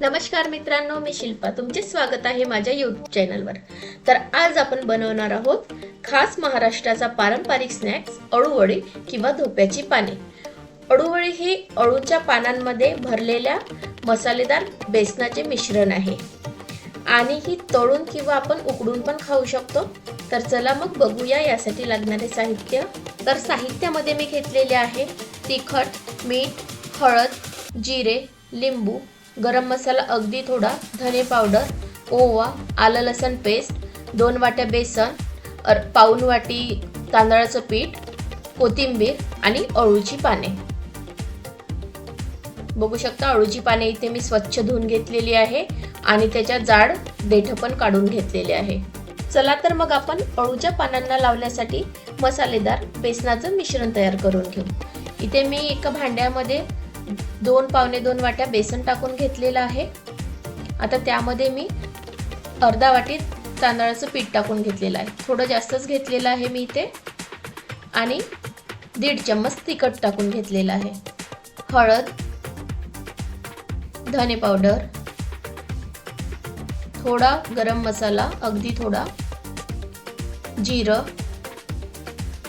नमस्कार मित्रांनो मी शिल्पा. तुमचे स्वागत आहे माझ्या यूट्यूब चॅनलवर तर आज आपण बनवणार आहोत खास महाराष्ट्राचा पारंपरिक स्नॅक्स अळूवडी किंवा धोप्याची पाने. अळूवळी ही अळूच्या पानांमध्ये भरलेल्या मसालेदार बेसनाचे मिश्रण आहे. आणि ही तळून किंवा आपण उकडून पण खाऊ शकतो. तर चला मग बघूया यासाठी लागणारे साहित्य. तर साहित्यामध्ये मी घेतलेले आहे तिखट मीठ हळद जिरे लिंबू गरम मसाला अगदी थोडा धने पावडर ओवा आलं लसण पेस्ट दोन वाट्या बेसन अर पाऊन वाटी तांदळाचं पीठ कोथिंबीर आणि अळूची पाने. बघू शकता अळूची पाने इथे मी स्वच्छ धुवून घेतलेली आहे आणि त्याच्या जाड देठ पण काढून घेतलेले आहे. चला तर मग आपण अळूच्या पानांना लावण्यासाठी मसालेदार बेसनाचं मिश्रण तयार करून घेऊ. इथे मी एका भांड्यामध्ये दोन पावणे दोन वाट्या बेसन टाकून घेतलेलं आहे. आता त्यामध्ये मी अर्धा वाटी तांदळाचं पीठ टाकून घेतलेलं आहे. थोडं जास्तच घेतलेलं आहे मी इथे. आणि दीड चम्मच तिखट टाकून घेतलेलं आहे. हळद धने पावडर थोडा गरम मसाला अगदी थोडा जिरं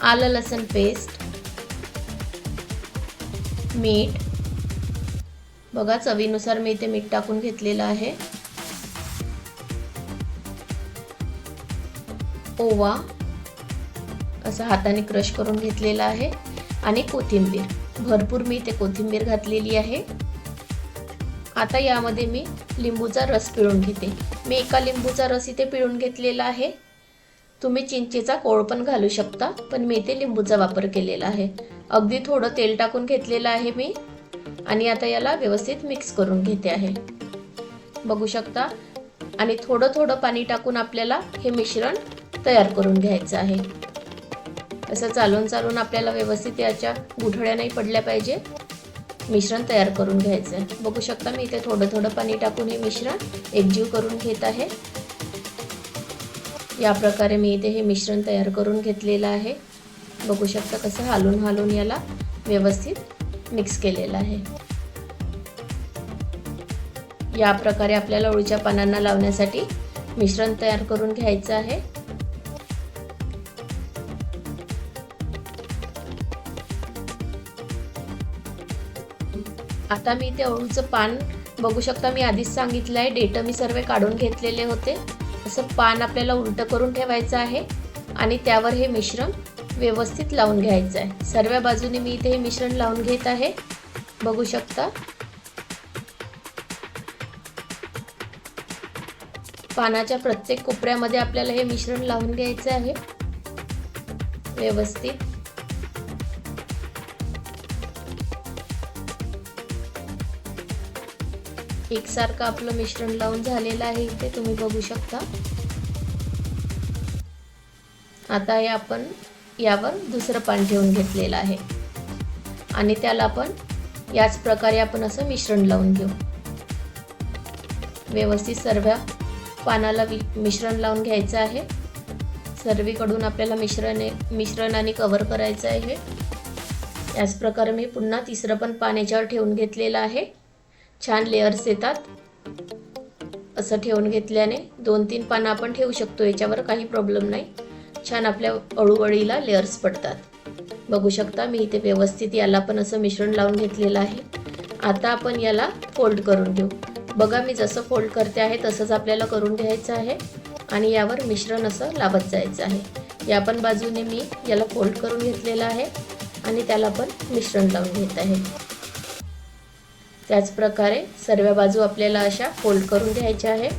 आलं लसण पेस्ट मीठ बघा चवीनुसार मी इथे मीठ टाकून घेतलेलं आहे. ओवा असं हाताने क्रश करून घेतलेला आहे. आणि कोथिंबीर. भरपूर मी इथे कोथिंबीर घातलेली आहे. आता यामध्ये मी लिंबूचा रस पिळून घेते. मी एका लिंबूचा रस इथे पिळून घेतलेला आहे. तुम्ही चिंचेचा कोळ पण घालू शकता पण मी इथे लिंबूचा वापर केलेला आहे. अगदी थोडं तेल टाकून घेतलेलं आहे मी. आणि आता याला व्यवस्थित मिक्स करून घेते आहे. बघू शकता? आणि थोडं थोडं पाणी टाकून आपल्याला हे मिश्रण तयार करून घ्यायचं आहे. असं चालून चालून आपल्याला व्यवस्थित याच्या गुठळ्या नाही पडल्या पाहिजे. मिश्रण तयार करून घ्यायचं आहे. बघू शकता मी इथे थोडं थोडं पाणी टाकून हे मिश्रण एकजीव करून घेत आहे. या प्रकारे मी इथे हे मिश्रण तयार करून घेतलेलं आहे. बघू शकता कसं हालून हालून याला व्यवस्थित मिक्स केलेलं आहे. या प्रकारे आपल्याला ओळीच्या पानांना लावण्यासाठी मिश्रण तयार करून घ्यायचं आहे. आता मी ते अळूचं पान बघू शकता मी आधीच सांगितलं आहे डेट मी सर्व काढून घेतलेले होते. असं पान आपल्याला उलटं करून ठेवायचं आहे आणि त्यावर हे मिश्रण व्यवस्थित लावून घ्यायचं आहे सर्व बाजूने मी इथे हे मिश्रण लावून घेत आहे. बघू शकता. पानाच्या प्रत्येक कोपऱ्यामध्ये आपल्याला हे मिश्रण लावून घ्यायचं आहे. व्यवस्थित. एकसारखं आपलं मिश्रण लावून झालेलं आहे इथे तुम्ही बघू शकता. आता हे आपण यावर दुसरं पान ठेवून घेतलेलं आहे. आणि त्याला आपण याच प्रकारे आपण असं मिश्रण लावून घेऊ. व्यवस्थित सर्व पानाला वि मिश्रण लावून घ्यायचं आहे. सर्वीकडून आपल्याला मिश्रण मिश्रणाने कवर करायचं आहे. याच प्रकारे मी पुन्हा तिसरं पण पान याच्यावर ठेवून घेतलेलं आहे. छान लेअर्स येतात. असं ठेवून घेतल्याने दोन तीन पानं आपण ठेवू शकतो. याच्यावर काही प्रॉब्लेम नाही. छान आपल्या अळूवळीला लेअर्स पडतात. बघू शकता मी इथे व्यवस्थित याला पण असं मिश्रण लावून घेतलेलं आहे. आता आपण याला फोल्ड करून घेऊ. बघा मी जसं फोल्ड करते आहे तसंच आपल्याला करून घ्यायचं आहे. आणि यावर मिश्रण असं लावत जायचं आहे. या पण बाजूने मी याला फोल्ड करून घेतलेलं आहे. आणि त्याला पण मिश्रण लावून घेत आहे. त्याच प्रकारे सर्व बाजू आपल्याला अशा फोल्ड करून घ्यायच्या आहे.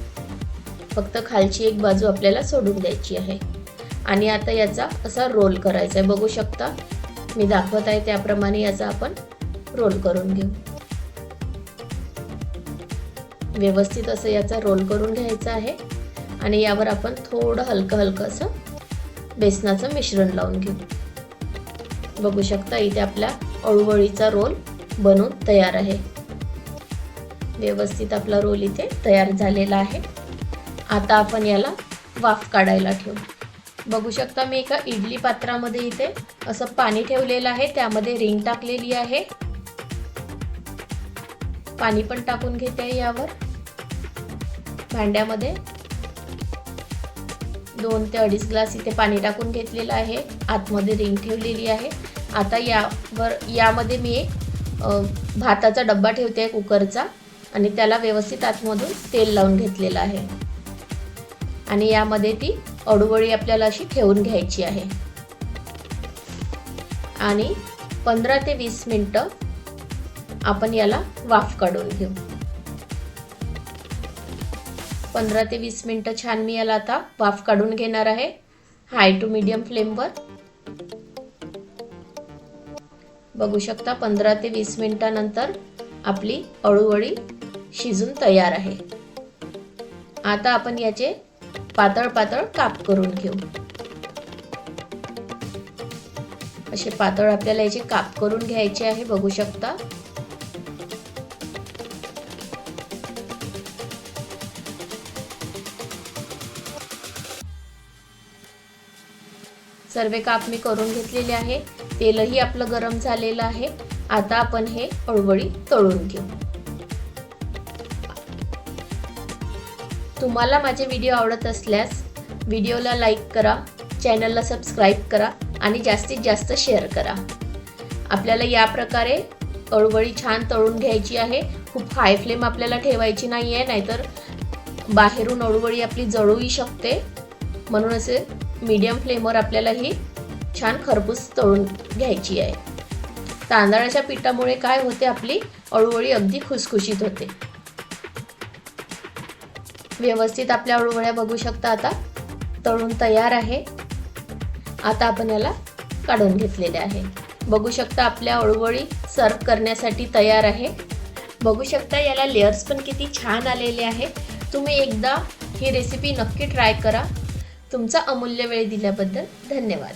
फक्त खालची एक बाजू आपल्याला सोडून द्यायची आहे. आणि आता याचा असा रोल करायचा आहे. बघू शकता. मी दाखवत आहे त्याप्रमाणे याचा आपण रोल करून घेऊ. व्यवस्थित असं याचा रोल करून घ्यायचा आहे. आणि यावर आपण थोडं हलकं हलकं असं बेसनाचं मिश्रण लावून घेऊ. बघू शकता इथे आपल्या अळूवळीचा रोल बनून तयार आहे. व्यवस्थित आपला रोल इथे तयार झालेला आहे. आता आपण याला वाफ काढायला ठेवू. बघू शकता मी एका इडली पात्रामध्ये इथे असं पाणी ठेवलेलं आहे त्यामध्ये रिंग टाकलेली आहे. पाणी पण टाकून घेते यावर. भांड्यामध्ये दोन ते अडीच ग्लास इथे पाणी टाकून घेतलेलं आहे. आतमध्ये रिंग ठेवलेली आहे. आता यावर यामध्ये मी एक भाताचा डब्बा ठेवते कुकरचा आणि त्याला व्यवस्थित आतमधून तेल लावून घेतलेलं आहे. आणि यामध्ये ती अडूवळी आपल्याला अशी ठेवून घ्यायची आहे. आणि पंधरा ते वीस मिनटं आपण याला वाफ काढून घेऊ. पंधरा ते वीस मिनटं छान मी याला आता वाफ काढून घेणार आहे. हाय टू मीडियम फ्लेमवर बघू शकता पंधरा ते वीस मिनिटानंतर आपली अळूवळी शिजून तयार आहे. आता आपण याचे पातळ पातळ काप करून घेऊ. असे पातळ आपल्याला याचे काप करून घ्यायचे आहे बघू शकता. सर्व काप मी करून घेतलेले आहे. तेलही आपलं गरम झालेलं आहे. आता आपण हे अळवळी तळून घेऊ. तुम्हाला माझे व्हिडिओ आवडत असल्यास व्हिडिओला लाईक करा चॅनलला सबस्क्राईब करा आणि जास्तीत जास्त शेअर करा. आपल्याला या प्रकारे अळवळी छान तळून घ्यायची आहे. खूप हाय फ्लेम आपल्याला ठेवायची नाही आहे नाहीतर बाहेरून अळूवळी आपली जळूही शकते. म्हणून असे मीडियम फ्लेमवर आपल्याला ही छान खरपूस तळून घ्यायची आहे. तांदळाच्या पिठामुळे काय होते? आपली अळूवळी अगदी खुसखुशीत होते. व्यवस्थित आपल्या अळूवळ्या बघू शकता आता. तळून तयार आहे. आता आपण याला काढून घेतलेले आहे. बघू शकता आपल्या अळूवळी सर्व करण्यासाठी तयार आहे. बघू शकता याला लेअर्स पण किती छान आलेले आहे. तुम्ही एकदा ही रेसिपी नक्की ट्राय करा. तुमचा अमूल्य वेळ दिल्याबद्दल धन्यवाद.